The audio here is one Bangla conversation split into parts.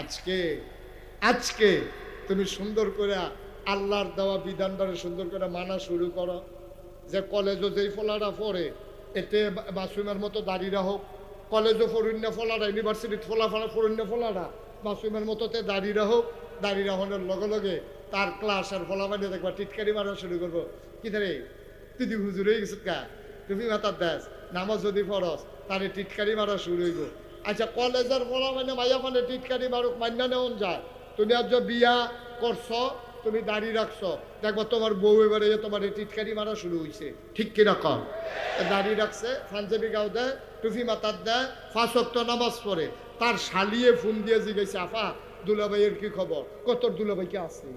আজকে আজকে তুমি সুন্দর করে আল্লাহর দেওয়া বিধানটারে সুন্দর করে মানা শুরু করো। যে কলেজও যেই ফলাটা পড়ে, এতে মাসুমের মতো দাঁড়িয়ে হোক, কলেজও ফরুণ্য ফলাটা ইউনিভার্সিটির ফলা ফলা ফরুণ্য ফলাটা মাসুমের মতো তে দাঁড়িয়ে হোক দাঁড়িয়ে রাখনের লগে লগে তার ক্লাস আর ফলা মানে দেখবা, টিটকারি মারা শুরু করব। কি রে? তুই দি হুজুর হয়ে কা? তুমি মাতার দেশ নামাজ যদি ফরস তারে টিটকারি মারা শুরু হইব। আচ্ছা কলেজের ফলা মানে মাইয়া মানে টিটকারি মারুক মান্য নেওয়া যায় তুমি আজ বিয়া করছ, তুমি দাড়ি রাখছো, দেখব তোমার বউ এবারে তোমার টিটকারি মারা শুরু হয়েছে ঠিক কীরকম দাড়ি রাখছে, পাঞ্জাবি গাও দেয় টুফি মাতার দেয় ফাঁস অক্ট নামাজ পড়ে। তার শালিয়ে ফোন দিয়ে জিজ্ঞেস, আফা, দুলাভাইয়ের কি খবর? কত দুলাভাই কি আছে?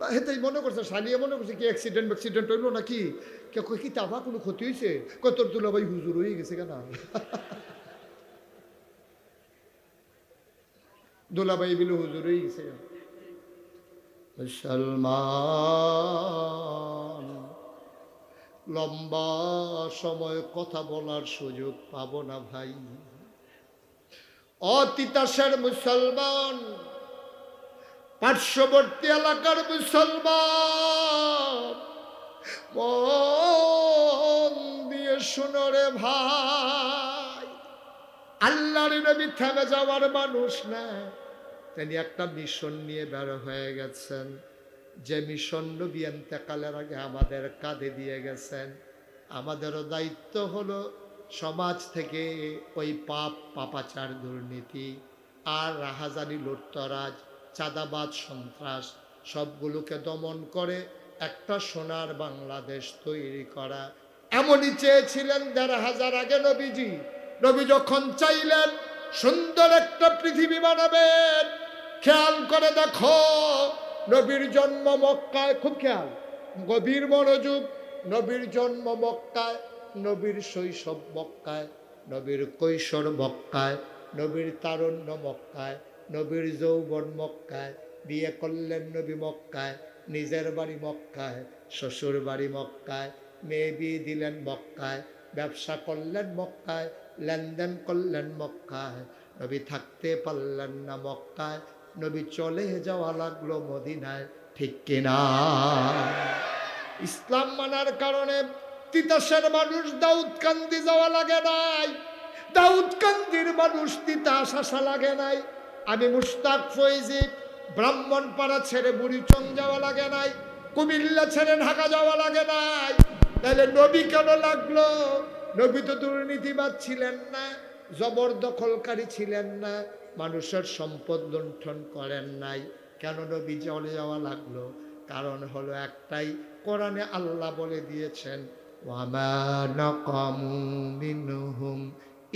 হেতাই মনে করছে, শালিয়ে মনে করছে কি অ্যাক্সিডেন্ট অ্যাক্সিডেন্ট হইল নাকি? কে কই কি তাফা কোনো ক্ষতি হয়েছে কত দুলাভাই হুজুর হয়ে গেছে কেন? দুলাভাই বিলু হুজুর হয়ে গেছে কেন? লম্বা সময় কথা বলার সুযোগ পাবো না ভাই। অতিতাসের মুসলমান পার্শ্ববর্তী এলাকার মুসলমান, মন দিয়ে শুনো রে ভাই। আল্লাহর নবী থেমে যাওয়ার মানুষ না। তিনি একটা মিশন নিয়ে বের হয়ে গেছেন। যে মিশন নবী এন্তেকালের আগে আমাদের কাঁধে দিয়ে গেছেন। আমাদেরও দায়িত্ব হলো সমাজ থেকে ওই পাপ, পাপাচার, দুর্নীতি আর রাহাজানি, লুটতরাজ চাঁদাবাদ সন্ত্রাস, সবগুলোকে দমন করে একটা সোনার বাংলাদেশ তৈরি করা। এমনই চেয়েছিলেন দেড় হাজার আগে নবীজি। নবী যখন চাইলেন, সুন্দর একটা পৃথিবী বানাবেন। খেয়াল করে দেখো, নবীর জন্ম মক্কায়, খুব খেয়াল, গভীর মনোযোগ, নবীর জন্ম মক্কায়, নবীর শৈশব মক্কায়, নবীর কৈশোর মক্কায়, নবীর তারুণ্য মক্কায় নবীর যৌবন মক্কায়, বিয়ে করলেন নবী মক্কায়, নিজের বাড়ি মক্কায়, শ্বশুর বাড়ি মক্কায়, মেয়ে বিয়ে দিলেন মক্কায়, ব্যবসা করলেন মক্কায়, লেনদেন করলেন মক্কায়, নবী থাকতে পারলেন না মক্কায়, নবী চলে যাওয়া লাগল মদিনায়, ঠিক কিনা? ইসলাম মানার কারণে তিতাসের মানুষ দাউদ কান্দি যাওয়া লাগে নাই দাউদ কান্দির মানুষ তিতাস আসা লাগে নাই। আমি মুস্তাক ফৈজি ব্রাহ্মণ পাড়া ছেড়ে বুড়িচং যাওয়া লাগে নাই, কুমিল্লা ছেড়ে ঢাকা যাওয়া লাগে নাই। তাহলে নবী কেন লাগল? নবী তো দুর্নীতিবাদ ছিলেন না, জবরদখলকারী ছিলেন না, মানুষের সম্পদ লুণ্ঠন করেন নাই। কেন নবী চলে যাওয়া লাগল? কারণ হলো একটাই, কোরআনে আল্লাহ বলে দিয়েছেন, ওয়ামা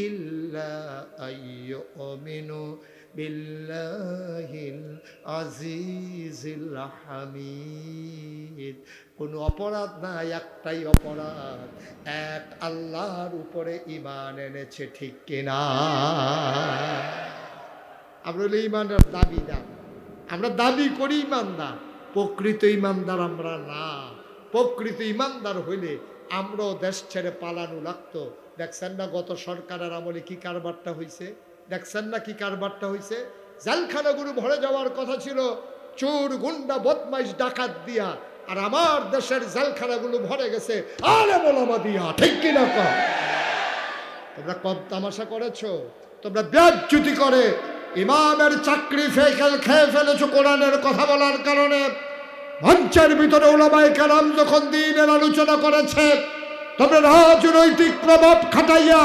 ইল্লা বিল্লাহিল আজিজিল হামিদ। কোনো অপরাধ নাই, একটাই অপরাধ। এক আল্লাহর উপরে ইমান এনেছে, ঠিক কিনা? আমরা হলো ইমানের দাবিদার। আমরা দাবি করি ইমানদার প্রকৃত ইমানদার আমরা না। প্রকৃত ইমানদার হইলে আমরাও দেশ ছেড়ে পালানো লাগতো। দেখছেন না, গত সরকারের আমলে কি কারবারটা হয়েছে দেখছেন না কি কারবারটা হয়েছে জালখানাগুলো ভরে যাওয়ার কথা ছিল, চোর, গুন্ডা, বদমাইশ, ডাকাত দিয়া। আর আমার দেশের জেলখানাগুলো ভরে গেছে আরে মোলামা দিয়া, ঠিক কিনা? কম তোমরা কম তামাশা করেছ, তোমরা ব্যাজ্যুতি করে ইমামের চাকরি ফেকেল খেয়ে ফেলেছো কোরআনের কথা বলার কারণে। মঞ্চের ভিতরে ওলামাই কালাম যখন দিনের আলোচনা করেছে, তোমরা রাজনৈতিক প্রভাব খাটাইয়া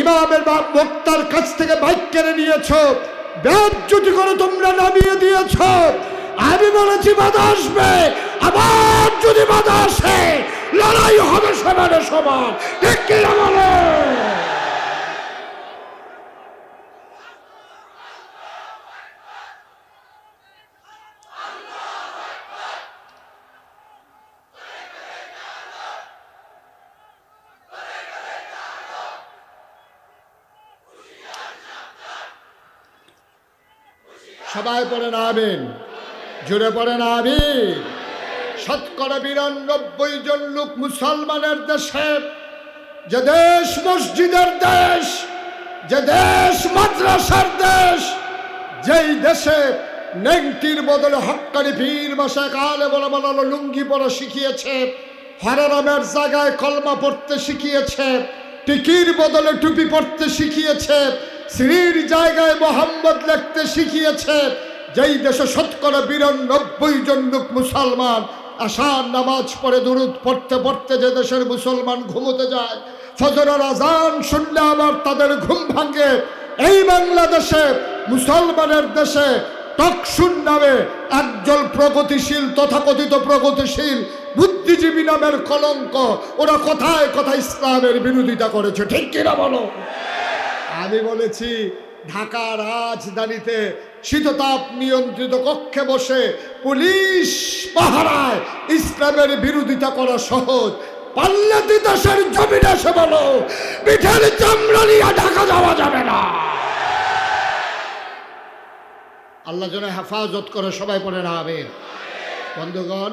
ইমামের বা বক্তার কাছ থেকে বাইক কেড়ে নিয়েছ। যদি করে তোমরা নামিয়ে দিয়েছ। আমি বলেছি, বাধা আসবে। আবার যদি বাধা আসে, লড়াই হবে সমানে সমান ঠিক কিনা সবাই পড়েন আমিন। জুড়ে পড়েন আমিন। শতকরা বিরানব্বই জন লোক মুসলমানের দেশে, যে দেশ মসজিদের দেশ, যে দেশ মাদ্রাসার দেশ, যেই দেশে নেংটির বদলে হক্কারি পীর বাসায় কালে বলে বানানো লুঙ্গি পরা শিখিয়েছে, হরারামের জায়গায় কলমা পড়তে শিখিয়েছে, টিকির বদলে টুপি পড়তে শিখিয়েছে শ্রীর জায়গায় মোহাম্মদ লিখতে শিখিয়েছে, যেই দেশে শতকরা বিরানব্বই জন লোক মুসলমান আশার নামাজ পড়ে, দুরুদ পড়তে পড়তে যে দেশের মুসলমান ঘুমোতে যায়, ফজরের আজান শুনলে আবার তাদের ঘুম ভাঙে। এই বাংলাদেশে, মুসলমানের দেশে টকসুন নামে একজন প্রগতিশীল, তথাকথিত প্রগতিশীল, বুদ্ধিজীবী নামের কলঙ্ক, ওরা কোথায় কোথায় ইসলামের বিরোধিতা করেছে। ঠিক কিনা বলো? আমি বলেছি, ঢাকা রাজধানীতে শীততাপ নিয়ন্ত্রিত কক্ষে বসে পুলিশ পাহারায় ইসলামের বিরোধিতা করা সহজ। পাল্লাতি দেশের জমিনে এসে বলো, পিঠের চামড়া নিয়ে ঢাকা যাওয়া যাবে না। আল্লাহ যেন হেফাজত করে, সবাই পড়ে রাখবেন বন্ধুগণ,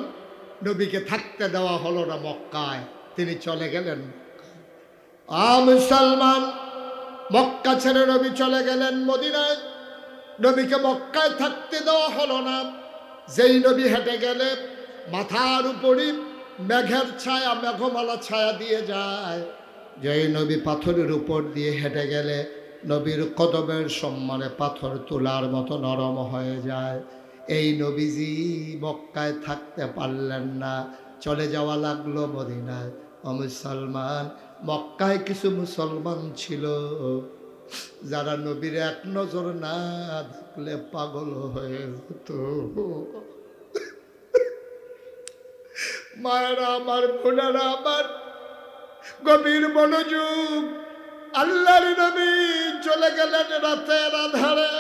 নবীকে থাকতে দেওয়া হলো না মক্কায়, তিনি চলে গেলেন আ মুসলমান মক্কা ছেড়ে নবী চলে গেলেন মদিনায়। নবীকে মক্কায় থাকতে দেওয়া হলো না। যেই নবী হেঁটে গেলে মাথার উপরই মেঘের ছায়া, মেঘমালা ছায়া দিয়ে যায়। যেই নবী পাথরের উপর দিয়ে হেঁটে গেলে নবীর কদমের সম্মানে পাথর তোলার মতো নরম হয়ে যায়। এই নবীজি মক্কায় থাকতে পারলেন না, চলে যাওয়া লাগল মদিনায়। ও মুসলমান মক্কায় কিছু মুসলমান ছিল, যারা নবীর এক নজর না দেখলে পাগল হয়ে যেত মায়েরা আমার, বোনেরা আমার, গভীর মনোযোগ, আল্লাহর নবী চলে গেলেন রাতের আধারে।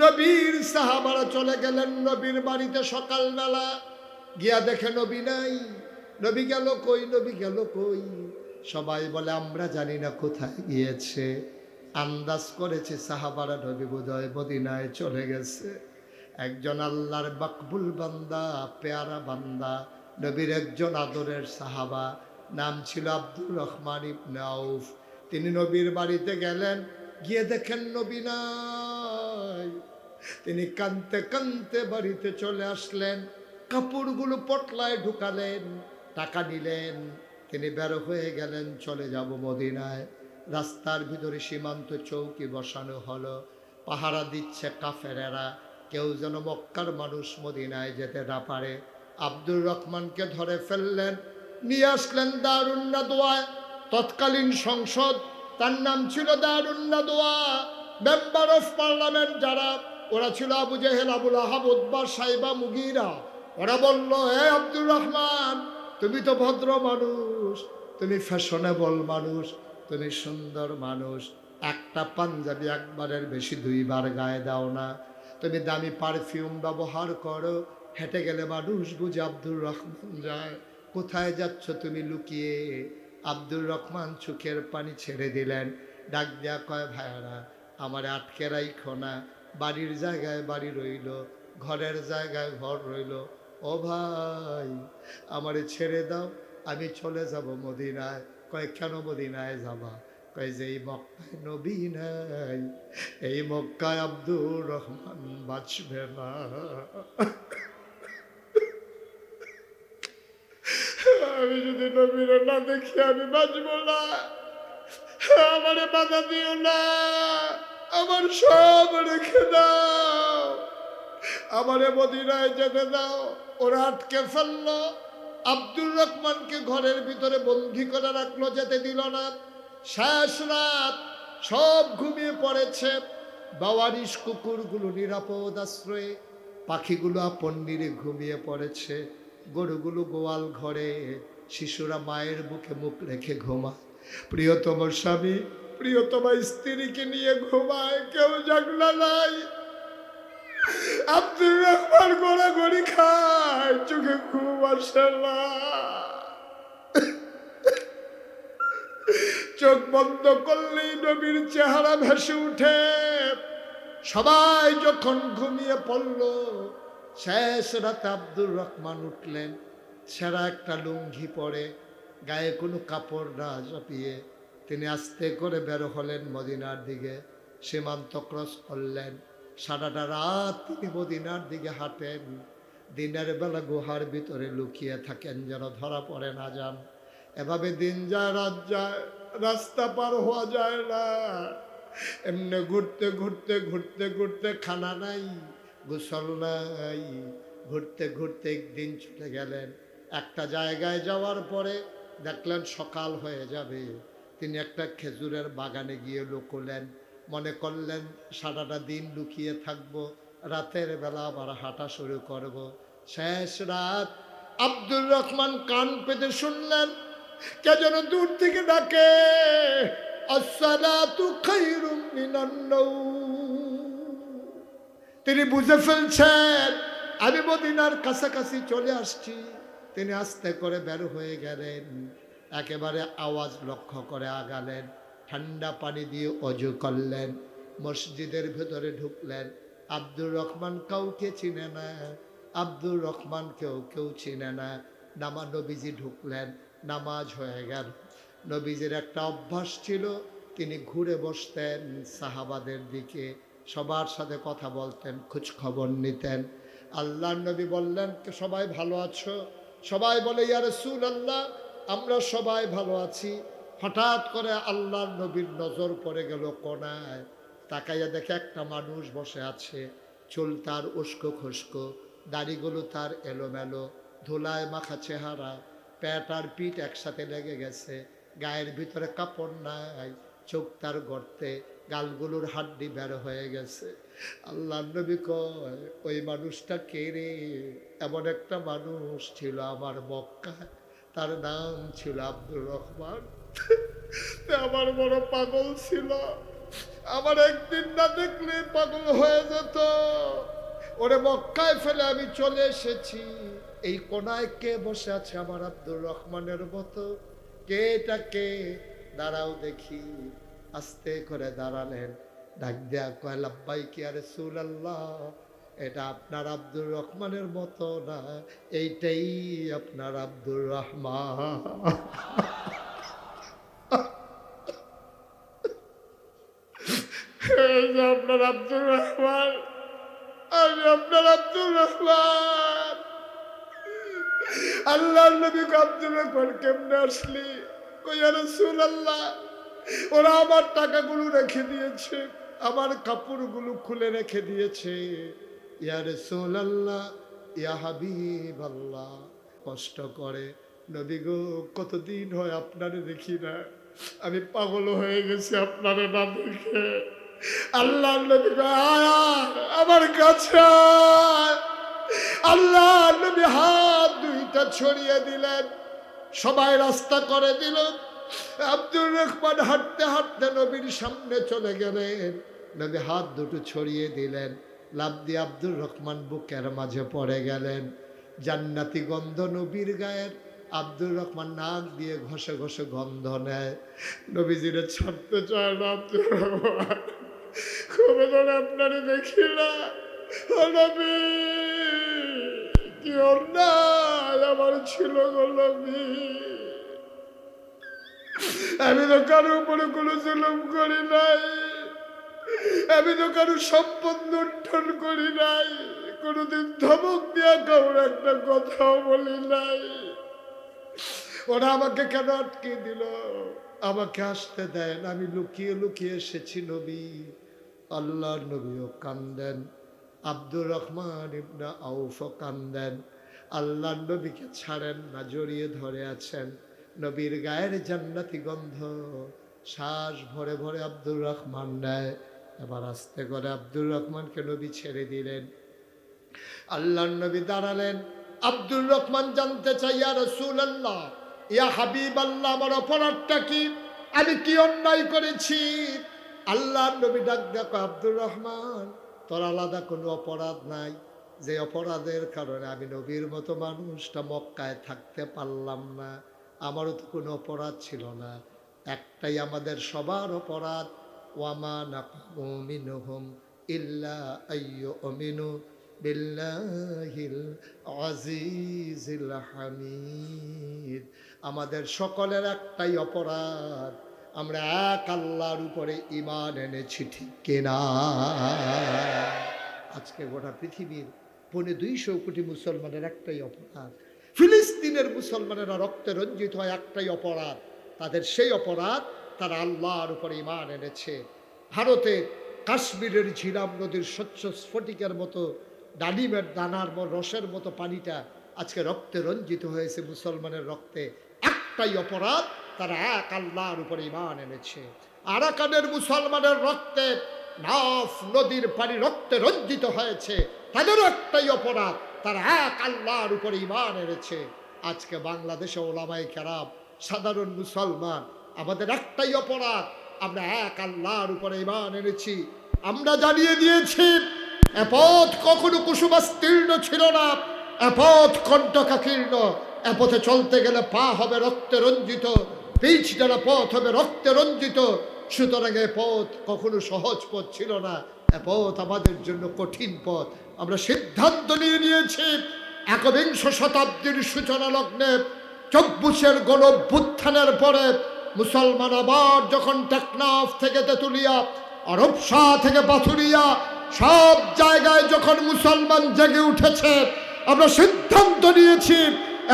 নবীর সাহাবারা চলে গেলেন নবীর বাড়িতে সকালবেলা। গিয়া দেখে নবী নাই, নবী গেল কই, নবী গেল কই? সবাই বলে, আমরা জানি না কোথায় গিয়েছে। আন্দাজ করেছে সাহাবারা নবী বোধহয় মদিনায় চলে গেছে। একজন আল্লাহর বাকবুল বান্দা, পেয়ারা বান্দা, নবীর একজন আদরের সাহাবা, নাম ছিল আব্দুর রহমান ইবনে আউফ। তিনি নবীর বাড়িতে গেলেন, গিয়ে দেখেন নবী নাই। তিনি কানতে কানতে বাড়িতে চলে আসলেন, কাপড়গুলো পটলায় ঢুকালেন, টাকা নিলেন। তিনি বের হয়ে গেলেন, চলে যাব মদিনায়। রাস্তার ভিতরে সীমান্ত চৌকি বসানো হলো। পাহারা দিচ্ছে কাফেরেরা। কেউ যেন মক্কার মানুষ মদিনায় যেতে না পারে। আব্দুর রহমানকে ধরে ফেললেন, নিয়ে আসলেন দারুন্না দোয়ায় তৎকালীন সংসদ, তার নাম ছিল দারুন্না দোয়া মেম্বার অফ পার্লামেন্ট যারা, ওরা ছিল আবু জেহেল, আবুল আহাব উদ্বার সাইবা, মুগিরা। ওরা বলল, হে আব্দুর রহমান তুমি তো ভদ্র মানুষ, তুমি ফ্যাশনেবল মানুষ, তুমি সুন্দর মানুষ। একটা পাঞ্জাবি একবারের বেশি দুইবার গায়ে দাও না। তুমি দামি পারফিউম ব্যবহার করো, হেঁটে গেলে মানুষ বুঝে আব্দুর রহমান যায়। কোথায় যাচ্ছ তুমি লুকিয়ে? আব্দুর রহমান চোখের পানি ছেড়ে দিলেন। ডাক দেয়া কয়, ভাইয়ারা, আমার আটকে রাইখো না। বাড়ির জায়গায় বাড়ি রইল, ঘরের জায়গায় ঘর রইল। ও ভাই, আমারে ছেড়ে দাও, আমি চলে যাব মদিনায়। কেন মদিনায় যাবা? কয়, যে এই মক্কায় নবী নাই, এই মক্কায় আব্দুর রহমান বাঁচবে না। আমি যদি নবীর না দেখি, আমি বাঁচবো না। আমারে বাধা দিও না। আমার সব রেখে দাও। আমারে মদিনায় যেতে দাও। ওরা আটকে ফেলল। আব্দুর রহমানকে ঘরের ভিতরে বন্দি করে রাখল, যেতে দিল না। শেষ রাত সব ঘুমিয়ে পড়েছে। বাওয়ারিশ কুকুরগুলো নিরাপদ আশ্রয়ে, পাখিগুলো আপন নিরে ঘুমিয়ে পড়েছে। গরুগুলো গোয়াল ঘরে, শিশুরা মায়ের বুকে মুখ রেখে ঘুমায়। প্রিয়তম স্বামী, প্রিয়তম স্ত্রীকে নিয়ে ঘুমায়, কেউ জাগলা নাই। আব্দুর রহমান গোড়াগড়ি খায় চোখে ঘুম আসে চোখ বন্ধ করলেই নবীর চেহারা ভেসে উঠে। সবাই যখন ঘুমিয়ে পড়ল, শেষ রাতে আব্দুর রহমান উঠলেন, সেরা একটা লুঙ্গি পরে, গায়ে কোনো কাপড় না চাপিয়ে তিনি আস্তে করে বের হলেন মদিনার দিকে, সীমান্ত ক্রস করলেন। সারাটা রাত তিনি মদিনার দিকে হাঁটেন। দিনের বেলা গুহার ভিতরে লুকিয়ে থাকেন যেন ধরা পড়ে না যান। এভাবে দিন যায়, রাত যায়, রাস্তা পার হওয়া যায় না। এমনি ঘুরতে ঘুরতে ঘুরতে ঘুরতে খানা নাই, গোসল নাই। ঘুরতে ঘুরতে একদিন ছুটে গেলেন। একটা জায়গায় যাওয়ার পরে দেখলেন সকাল হয়ে যাবে। তিনি একটা খেজুরের বাগানে গিয়ে লুকলেন। মনে করলেন, সারাটা দিন লুকিয়ে থাকব, রাতের বেলা আবার হাঁটা শুরু করব। শেষ রাত আব্দুর রহমান কান পেতে শুনলেন, কে যেন দূর থেকে ডাকে তিনি বুঝে ফেলছেন, আমি মদিনার কাছাকাছি চলে আসছি। তিনি আস্তে করে বের হয়ে গেলেন, একেবারে আওয়াজ লক্ষ্য করে আগালেন। ঠান্ডা পানি দিয়ে অজু করলেন, মসজিদের ভেতরে ঢুকলেন। আব্দুর রহমান কাউকে চিনে না, আব্দুর রহমান কেউ কেউ চিনে না। নামা নবীজি ঢুকলেন, নামাজ হয়ে গেল। নবীজির একটা অভ্যাস ছিল, তিনি ঘুরে বসতেন সাহাবাদের দিকে, সবার সাথে কথা বলতেন খোঁজ খবর নিতেন। আল্লাহ নবী বললেন, "কে সবাই ভালো আছো? সবাই বলে, ইয়া রসুল আল্লাহ আমরা সবাই ভালো আছি। হঠাৎ করে আল্লাহর নবীর নজর পড়ে গেল কোনায়। তাকাইয়া দেখে একটা মানুষ বসে আছে। চুল তার উস্কো খুস্কো, দাড়িগুলো তার এলোমেলো, ধুলায় মাখা চেহারা প্যাট আর পিঠ একসাথে লেগে গেছে। গায়ের ভিতরে কাপড় নাই, চোখ তার গর্তে, গালগুলোর হাড্ডি বের হয়ে গেছে। আল্লাহ নবী কয়, ওই মানুষটা কে রে? এমন একটা মানুষ ছিল আমার মক্কায়। তার নাম ছিল আব্দুর রহমান। আমার বড় পাগল ছিল। আমার একদিন না দেখলে পাগল হয়ে যেত। ওরে মক্কায় ফেলে আমি চলে এসেছি। এই কোনায় কে বসে আছে আমার আব্দুর রহমানের মতো? কে এটা কে? দাঁড়াও দেখি। আস্তে করে দাঁড়ালেন। ডাক দেয়া কয় কি আরে সুল আল্লাহ এটা আপনার আব্দুর রহমানের মতো না? এইটাই আপনার আব্দুর রহমান এই যে আপনার আব্দুর রহমান। আমি আপনার আব্দুর রহমান। আল্লাহ নবী আব্দুর রহমান কেমনে আসলি? রসুল আল্লাহ ওরা আমার টাকাগুলো রেখে দিয়েছে, আমার কাপড়গুলো খুলে রেখে দিয়েছে। ইয়া রসুল আল্লাহ ইয়া হাবিব আল্লাহ কষ্ট করে। নবী গো, কতদিন হয় আপনারে দেখি না। আমি পাগল হয়ে গেছি আপনারে না দেখে। আল্লাহ আমার কাছে। আল্লাহ হাত দুইটা ছড়িয়ে দিলেন। সবাই রাস্তা করে দিল। আব্দুর রহমান হাঁটতে হাঁটতে নবীর সামনে চলে গেলেন। নবী হাত দুটো ছড়িয়ে দিলেন। লাভ আব্দুর রহমান বুকের মাঝে পড়ে গেলেন। জান্নাতি গন্ধ নবীর গায়ের। আব্দুর রহমান নাক দিয়ে ঘষে ঘষে গন্ধ নেয়। নবীজিরে ছাড়তে চায় না আব্দুর রহমান। ধরে আপনারে দেখি না। নবী কি অন্যায় আমার ছিল গো আমি তো কারও উপরে কোনো জুলুম করি নাই। আমি তো কারও সম্পদ লুণ্ঠন করি নাই। কোনোদিন ধমক দিয়া কারোর একটা কথাও বলি নাই। ওরা আমাকে কেন আটকে দিল? আমাকে আসতে দেন। আমি লুকিয়ে লুকিয়ে এসেছি নবী। আল্লাহর নবীও কান্দেন। আব্দুর রহমান ইবনা আউফও কান্দেন। আল্লাহর নবীকে ছাড়েন না, জড়িয়ে ধরে আছেন। নবীর গায়ের জান্নাতি গন্ধ শ্বাস ভরে ভরে আব্দুর রহমান নেয়। এবার আস্তে করে আব্দুর রহমানকে নবী ছেড়ে দিলেন। আল্লাহর নবী দাঁড়ালেন। আব্দুর রহমান জানতে চাই আর রসুল আল্লাহ ইয়া হাবিব আল্লাহ আমার অপরাধটা কি? আমি কি অন্যায় করেছি? আল্লাহ নবী ডাক দেখো আব্দুর রহমান, তোর আলাদা কোনো অপরাধ নাই। যে অপরাধের কারণে আমি নবীর মতো মানুষটা মক্কায় থাকতে পারলাম না। আমারও তো কোনো অপরাধ ছিল না। একটাই আমাদের সবার অপরাধ, ওয়ামা নাকামু মিনহুম ইল্লা অমিনু বিল্লাহিল আজিজিল হামিদ। আমাদের সকলের একটাই অপরাধ। আমরা এক আল্লাহর উপরে ইমান এনেছি, ঠিক কিনা? আজকে গোটা পৃথিবীর পৌনে দুইশো কোটি মুসলমানের একটাই অপরাধ। ফিলিস্তিনের মুসলমানেরা রক্তে রঞ্জিত হয়, একটাই অপরাধ। তাদের সেই অপরাধ, তারা আল্লাহর উপরে ইমান এনেছে। ভারতে কাশ্মীরের ঝিলাম নদীর স্বচ্ছ স্ফটিকের মতো, ডালিমের দানার রসের মতো পানিটা আজকে রক্তে রঞ্জিত হয়েছে মুসলমানের রক্তে। একটাই অপরাধ, তারা এক আল্লাহর উপরে ইমান এনেছে। আরাকানের মুসলমানের রক্তে নাফ নদীর পানি রক্তে রঞ্জিত হয়েছে, তাদেরও একটাই অপরাধ, তারা এক আল্লাহর উপরে ইমান এনেছে। আজকে বাংলাদেশে ওলামাই কেরাম, সাধারণ মুসলমান, আমাদের একটাই অপরাধ, আমরা এক আল্লাহর উপরে ইমান এনেছি। আমরা জানিয়ে দিয়েছি, এ পথ কখনো কুসুমাস্তীর্ণ ছিল না, এ পথ কণ্টকাকীর্ণ এ পথে চলতে গেলে পা হবে রক্তে রঞ্জিত পিচ ডালা পথ হবে রক্তে রঞ্জিত। সুতরাং এ পথ কখনো সহজ পথ ছিল না। এ পথ আমাদের জন্য কঠিন পথ। আমরা সিদ্ধান্ত নিয়ে নিয়েছি একবিংশ শতাব্দীর সূচনা লগ্নে চব্বিশের গণভ্যুত্থানের পরে মুসলমান আবার যখন টেকনাফ থেকে তেতুলিয়া অরবসা থেকে পাথুরিয়া, সব জায়গায় যখন মুসলমান জেগে উঠেছে, আমরা সিদ্ধান্ত নিয়েছি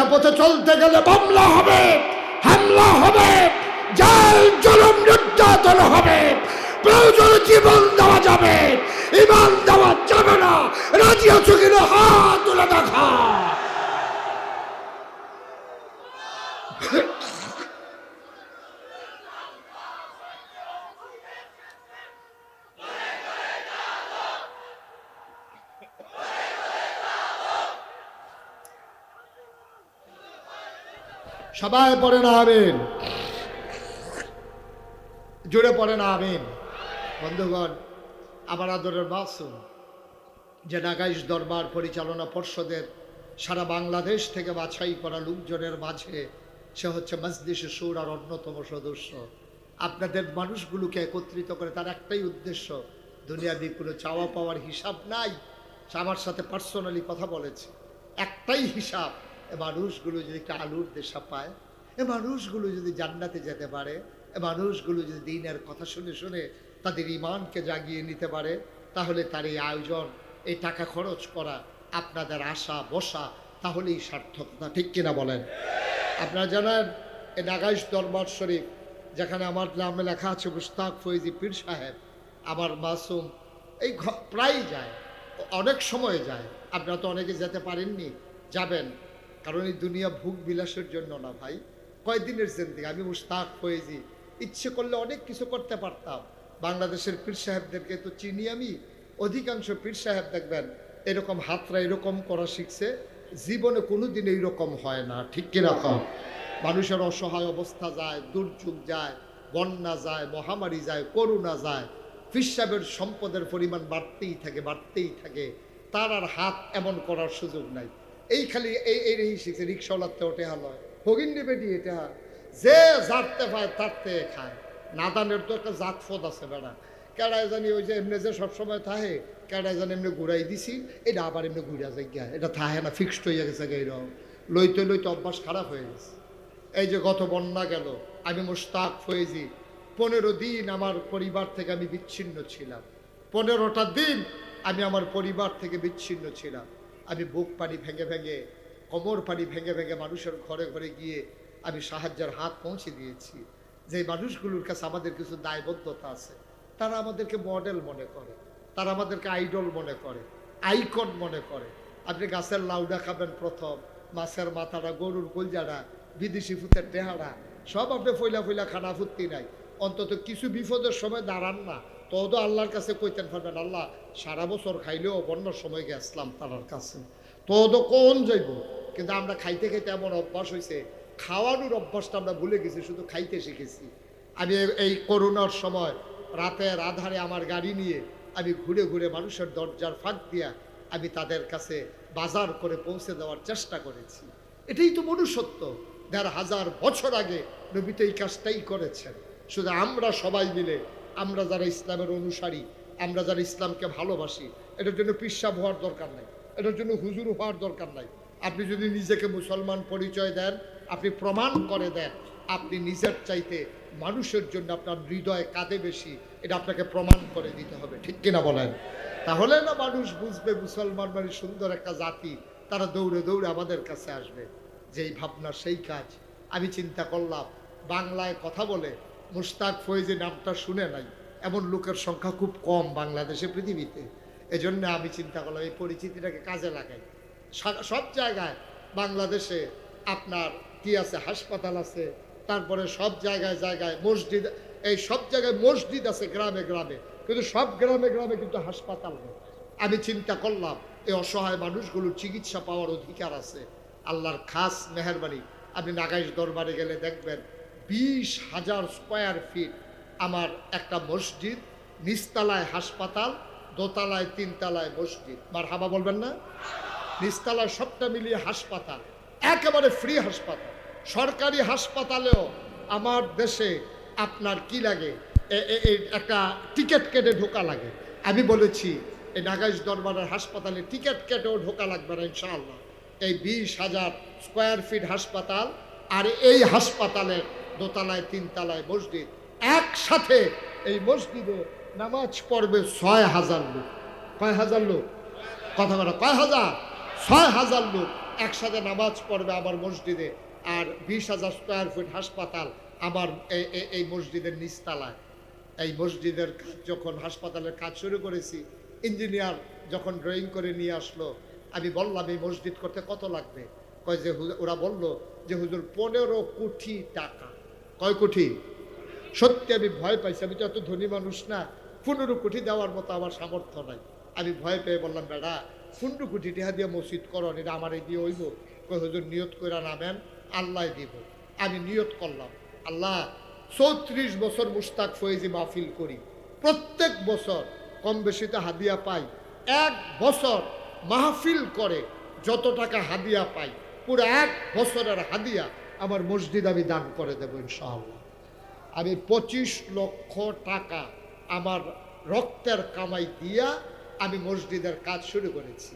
এ পথে চলতে গেলে মামলা হবে, হামলা হবে, জাল জলম নির্যাতন হবে, প্রয়োজন জীবন দেওয়া যাবে, ইমান দেওয়া যাবে না, রাজি আছো কিনা হাত তুলে দেখা। সবাই পড়ে না, আমিন। জুড়ে পড়ে না, আমিন। বন্ধুগণ, আমার আদরের মাসুম, যে নাগাইশ দরবার পরিচালনা পর্ষদের সারা বাংলাদেশ থেকে বাছাই করা লোকজনের মাঝে, সে হচ্ছে মজলিস সুর আর অন্যতম সদস্য। আপনাদের মানুষগুলোকে একত্রিত করে তার একটাই উদ্দেশ্য, দুনিয়াবি কোনো চাওয়া পাওয়ার হিসাব নাই। আমার সাথে পার্সোনালি কথা বলেছে। একটাই হিসাব এ মানুষগুলো যদি একটা আলুর দেশা পায়, এ মানুষগুলো যদি জান্নাতে যেতে পারে, এ মানুষগুলো যদি দিনের কথা শুনে শুনে তাদের ইমানকে জাগিয়ে নিতে পারে, তাহলে তার এই আয়োজন, এই টাকা খরচ করা আপনাদের আশা বসা তাহলেই সার্থকতা ঠিক কিনা বলেন? আপনারা জানেন এই নাগাইশ দরবার শরীফ, যেখানে আমার নামে লেখা আছে, মুস্তাক ফৈজি পীর সাহেব, আমার মাসুম, এই প্রায়ই যায়, অনেক সময় যায়। আপনারা তো অনেকে যেতে পারেননি, যাবেন। কারণ এই দুনিয়া ভোগ বিলাসের জন্য না ভাই। কয়দিনের জিন্দিগি? আমি মুস্তাক ফয়েজি। ইচ্ছে করলে অনেক কিছু করতে পারতাম। বাংলাদেশের পীর সাহেবদেরকে তো চিনি আমি। অধিকাংশ পীর সাহেব দেখবেন এরকম হাতরা এরকম করা শিখছে, জীবনে কোনোদিন এইরকম হয় না। ঠিক কীরকম মানুষের অসহায় অবস্থা যায়, দুর্যোগ যায়, বন্যা যায়, মহামারী যায় করোনা যায়। ফিসাবের সম্পদের পরিমাণ বাড়তেই থাকে বাড়তেই থাকে। তার আর হাত এমন করার সুযোগ নাই। এই খালি এই এই শিখছে রিক্সাওয়ালাতে ওঠে হালয় হগিন নেবে দিয়ে এটা যে জাততে পায় তারতে খায়। নাদানের তো একটা জাত ফদ আছে বেড়া। কেডায় জানি ওই যে এমনি যে সবসময় থাহে, কেডায় জানি এমনি ঘুরাই দিছি, এটা আবার এমনি ঘুরা যায় গিয়া এটা থাহে না ফিক্সড হয়ে গেছে এইরকম। লইতে লইতে অভ্যাস খারাপ হয়ে গেছে। এই যে গত বন্যা গেল, আমি মুস্তাক ফয়েজি। পনেরো দিন আমার পরিবার থেকে আমি বিচ্ছিন্ন ছিলাম। পনেরোটা দিন আমি আমার পরিবার থেকে বিচ্ছিন্ন ছিলাম। আমি বুক পানি ভেঙে ভেঙে, কোমর পানি ভেঙে ভেঙে মানুষের ঘরে ঘরে গিয়ে আমি সাহায্যের হাত পৌঁছে দিয়েছি। যে মানুষগুলোর কাছে আমাদের কিছু দায়বদ্ধতা আছে, তারা আমাদেরকে মডেল মনে করে, তারা আমাদেরকে আইডল মনে করে আইকন মনে করে। আপনি গাছের লাউডা খাবেন প্রথম, মাছের মাথাটা, গরুর কলজাটা, বিদেশি ফুতের টেহারা সব আপনি ফইলা ফইলা খানা ফুর্তি নাই। অন্তত কিছু বিপদের সময় দাঁড়ান না তো তো আল্লাহর কাছে কইতেন পারবেন আল্লাহ, সারা বছর খাইলেও বন্যার সময় গেছিলাম তার কাছে। তো তো কোন যাইব? কিন্তু আমরা খাইতে খাইতে এমন অভ্যাস হয়েছে খাওয়ানোর অভ্যাসটা আমরা ভুলে গেছি, শুধু খাইতে শিখেছি। আমি এই- করোনার সময় রাতের আধারে আমার গাড়ি নিয়ে আমি ঘুরে ঘুরে মানুষের দরজার ফাঁক দিয়া আমি তাদের কাছে বাজার করে পৌঁছে দেওয়ার চেষ্টা করেছি। এটাই তো মনুষ্যত্ব। দেড় হাজার বছর আগে নবী তো এই কাজটাই করেছেন। শুধু আমরা সবাই মিলে আমরা যারা ইসলামের অনুসারী, আমরা যারা ইসলামকে ভালোবাসি, এটার জন্য পিসাব হওয়ার দরকার নাই। এটার জন্য হুজুর হওয়ার দরকার নাই। আপনি যদি নিজেকে মুসলমান পরিচয় দেন, আপনি প্রমাণ করে দেন, আপনি নিজের চাইতে মানুষের জন্য আপনার হৃদয় কাঁদে বেশি, এটা আপনাকে প্রমাণ করে দিতে হবে। ঠিক কিনা বলেন? তাহলে না মানুষ বুঝবে মুসলমান মানে সুন্দর একটা জাতি, তারা দৌড়ে দৌড়ে আমাদের কাছে আসবে। যেই ভাবনা, সেই কাজ। আমি চিন্তা করলাম, বাংলায় কথা বলে মুস্তাক ফয়েজি নামটা শুনে নাই। এমন লোকের সংখ্যা খুব কম বাংলাদেশে, পৃথিবীতে। এজন্য আমি চিন্তা করলাম, এই পরিচিতিটাকে কাজে লাগাই। সব জায়গায় বাংলাদেশে আপনার কি আছে? হাসপাতাল আছে, তারপরে সব জায়গায় জায়গায় মসজিদ, এই সব জায়গায় মসজিদ আছে গ্রামে গ্রামে। কিন্তু সব গ্রামে গ্রামে কিন্তু হাসপাতাল নেই। আমি চিন্তা করলাম, এই অসহায় মানুষগুলোর চিকিৎসা পাওয়ার অধিকার আছে। আল্লাহর খাস মেহরবানি। আপনি নাগাইশ দরবারে গেলে দেখবেন বিশ হাজার স্কোয়ার ফিট আমার একটা মসজিদ, নিচতলায় হাসপাতাল, দোতলায় তিনতলায় মসজিদ। মার হাবা বলবেন না? নিচতলায় সবটা মিলিয়ে হাসপাতাল। একেবারে ফ্রি হাসপাতাল। সরকারি হাসপাতালেও আমার দেশে আপনার কি লাগে? একটা টিকিট কেটে ঢোকা লাগে। আমি বলেছি, এই নাগাইশ দরবারের হাসপাতালে টিকিট কেটেও ঢোকা লাগবে না, ইনশাআল্লাহ। এই বিশ হাজার স্কোয়ার ফিট হাসপাতাল আর এই হাসপাতালের দোতলায়, তিনতলায় মসজিদ। একসাথে এই মসজিদে নামাজ পড়বে ছয় হাজার লোক। কয় হাজার লোক? কথা বলা, কয় হাজার? ছয় হাজার লোক একসাথে নামাজ পড়বে আমার মসজিদে আর বিশ হাজার স্কোয়ার ফিট হাসপাতাল আমার এই- মসজিদের নিচতলায়। এই মসজিদের যখন হাসপাতালের কাজ শুরু করেছি, ইঞ্জিনিয়ার যখন ড্রয়িং করে নিয়ে আসলো, আমি বললাম, এই মসজিদ করতে কত লাগবে? কয় যে ওরা বলল যে, হুজুর, পনেরো কোটি টাকা। কয় কোটি? সত্যি আমি ভয় পাইছি। আমি তো এত ধনী মানুষ না। পনেরো কোটি দেওয়ার মতো আমার সামর্থ্য নাই। আমি ভয় পেয়ে বললাম, বেড়া, পনেরো কোটি টেহা দিয়ে মসজিদ করো এটা আমার দিয়ে হইব। হুজুর, নিয়ত করে নামেন, আল্লাহ দিব। আমি নিয়ত করলাম, আল্লাহ, চৌত্রিশ বছর মুস্তাক ফয়েজি মাহফিল করি। প্রত্যেক বছর কম বেশিতে হাদিয়া পাই। এক বছর মাহফিল করে যত টাকা হাদিয়া পাই, পুরো এক বছরের হাদিয়া আমার মসজিদ আমি দান করে দেবো ইনশাআল্লাহ। আমি পঁচিশ লক্ষ টাকা আমার রক্তের কামাই দিয়া আমি মসজিদের কাজ শুরু করেছি।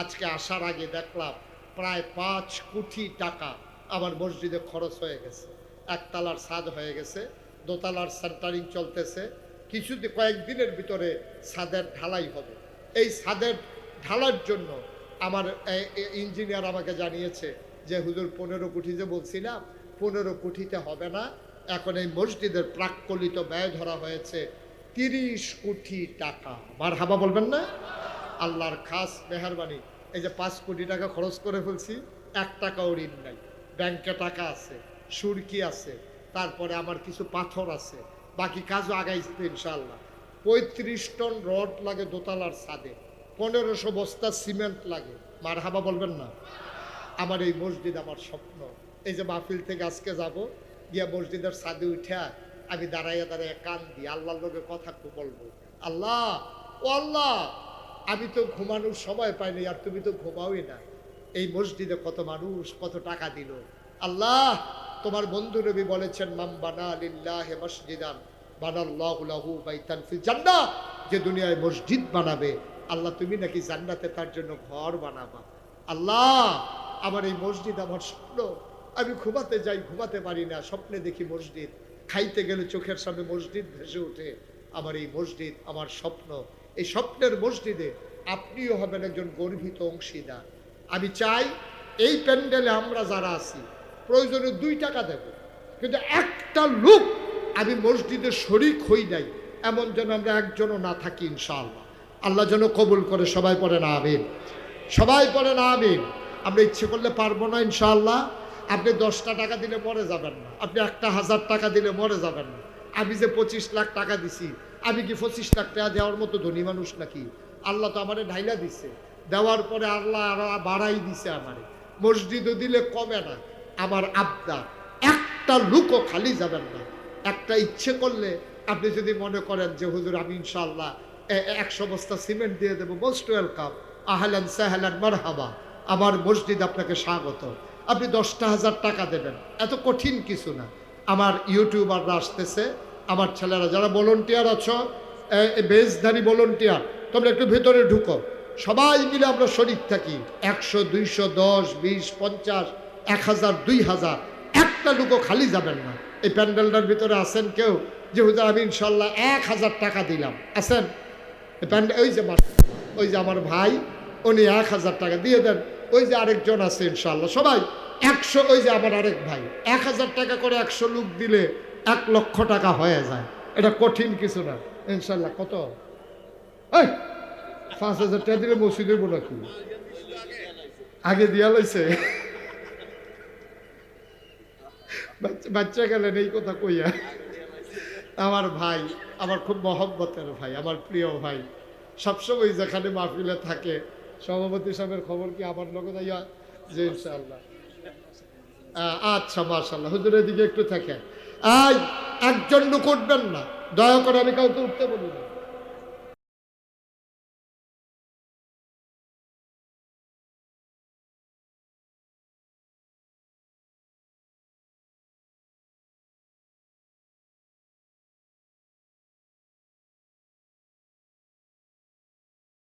আজকে আসার আগে দেখলাম প্রায় পাঁচ কোটি টাকা আমার মসজিদে খরচ হয়ে গেছে। একতলার ছাদ হয়ে গেছে, দোতলার সেন্টারিং চলতেছে। কিছুদিন কয়েকদিনের ভিতরে ছাদের ঢালাই হবে। এই ছাদের ঢালার জন্য আমার ইঞ্জিনিয়ার আমাকে জানিয়েছে যে হুজুর পনেরো কোটি যে বলছিলাম, পনেরো কোটিতে হবে না। এখন এই মসজিদের প্রাক্কলিত ব্যয় ধরা হয়েছে তিরিশ কোটি টাকা। বার হাবা বলবেন না? আল্লাহর খাস মেহরবানি। এই যে পাঁচ কোটি টাকা খরচ করে ফেলছি, এক টাকাও ঋণ নাই। ব্যাংকে টাকা আছে, সুরকি আছে, তারপরে আমার কিছু পাথর আছে, বাকি কাজও আগাইছে ইনশাল্লাহ পঁয়ত্রিশ টন রড লাগে দোতলার ছাদে, পনেরোশো বস্তা সিমেন্ট লাগে। মার হাবা বলবেন না? আমার এই মসজিদ আমার স্বপ্ন। এই যে মাহফিল থেকে আজকে যাব, গিয়া মসজিদের ছাদে উঠা, আমি দাঁড়াইয়া দাঁড়াইয়া কান দিই, আল্লাহর লোকে কথা বলব। আল্লাহ, ও আল্লাহ, আমি তো ঘুমানোর সময় পাইনি, আর তুমি তো ঘুমাওই না। এই মসজিদে কত মানুষ, কত টাকা দিল। আল্লাহ, তোমার বন্ধু নবী বলেছেন মাম বানা লিল্লাহ মসজিদান যে দুনিয়ায় মসজিদ বানাবে, আল্লাহ তুমি নাকি জান্নাতে তার জন্য ঘর বানাবা। আল্লাহ আমার এই মসজিদ আমার স্বপ্ন। আমি ঘুমাতে যাই, ঘুমাতে পারি না, স্বপ্নে দেখি মসজিদ। খাইতে গেলে চোখের সামনে মসজিদ ভেসে ওঠে। আমার এই মসজিদ আমার স্বপ্ন। এই স্বপ্নের মসজিদে আপনিও হবেন একজন গর্বিত অংশীদার। আমি চাই এই প্যান্ডেলে আমরা যারা আছি, প্রয়োজনে দুই টাকা দেব। কিন্তু একটা লোক আমি মসজিদে শরিক হই নাই, এমন যেন আমরা একজনও না থাকি ইনশাআল্লাহ। আল্লাহ যেন কবুল করে, সবাই পড়ে না আমিন। সবাই পড়ে না আমিন। আমরা ইচ্ছে করলে পারব না, ইনশাআল্লাহ। আপনি দশটা টাকা দিলে মরে যাবেন না। আপনি একটা হাজার টাকা দিলে মরে যাবেন না। আমি যে পঁচিশ লাখ টাকা দিছি, আমি কি পঁচিশ লাখ টাকা দেওয়ার মতো ধনী মানুষ নাকি? আল্লাহ তো আমারে ঢাইলা দিছে। দেওয়ার পরে আল্লাহ বাড়াই দিছে আমারে। মসজিদও দিলে কমে না। আমার আবদার একটা লুকও খালি যাবেন না। একটা ইচ্ছে করলে আপনি যদি মনে করেন যে, হুজুর, আমি ইনশাল্লাহ একশো বস্তা সিমেন্ট দিয়ে দেবো, মোস্ট ওয়েলকাম। আহলান সাহলান মারহাবা। আমার মসজিদ আপনাকে স্বাগত। আপনি দশটা হাজার টাকা দেবেন। এত কঠিন কিছু না। আমার ইউটিউবাররা আসতেছে, আমার ছেলেরা, যারা ভলন্টিয়ার আছো বেজধারী ভলন্টিয়ার তোমরা একটু ভেতরে ঢুকো। সবাই মিলে আমরা শরিক থাকি। একশো, দুইশো, দশ, বিশ, পঞ্চাশ, এক হাজার, দুই হাজার। একটা লুকো খালি যাবেন না। এই প্যান্ডেলটার ভিতরে আছেন কেউ? যে হুজুর আমি ইনশাল্লাহ এক হাজার টাকা দিলাম। এই প্যান্ডেল ওই যে মাস- ওই যে আমার ভাই উনি এক হাজার টাকা দিয়ে দেন। ওই যে আরেকজন আছে ইনশাল্লাহ সবাই, একশো, ওই যে আমার আরেক ভাই, এক হাজার টাকা করে একশো লোক দিলে এক লক্ষ টাকা হয়ে যায়। এটা কঠিন কিছু না। ইনশাল্লাহ কত? এই, পাঁচ হাজার টাকা দিলে মসজিদের বলে কি আগে দিয়া লইছে। বাচ্চা গেলেন এই কথা কইয়া। আমার ভাই, আমার খুব মহব্বতের ভাই, আমার প্রিয় ভাই। সবসময় যেখানে মাহফিলে থাকে সভাপতি সাহেবের খবর কি আবার লোক যাইয়া যে ইনশাআল্লাহ। আচ্ছা মার্শাল্লাহ হুজুরের দিকে একটু থাকেন। আই একজন করবেন না। দয়া করে আমি কাউকে উঠতে বলি না।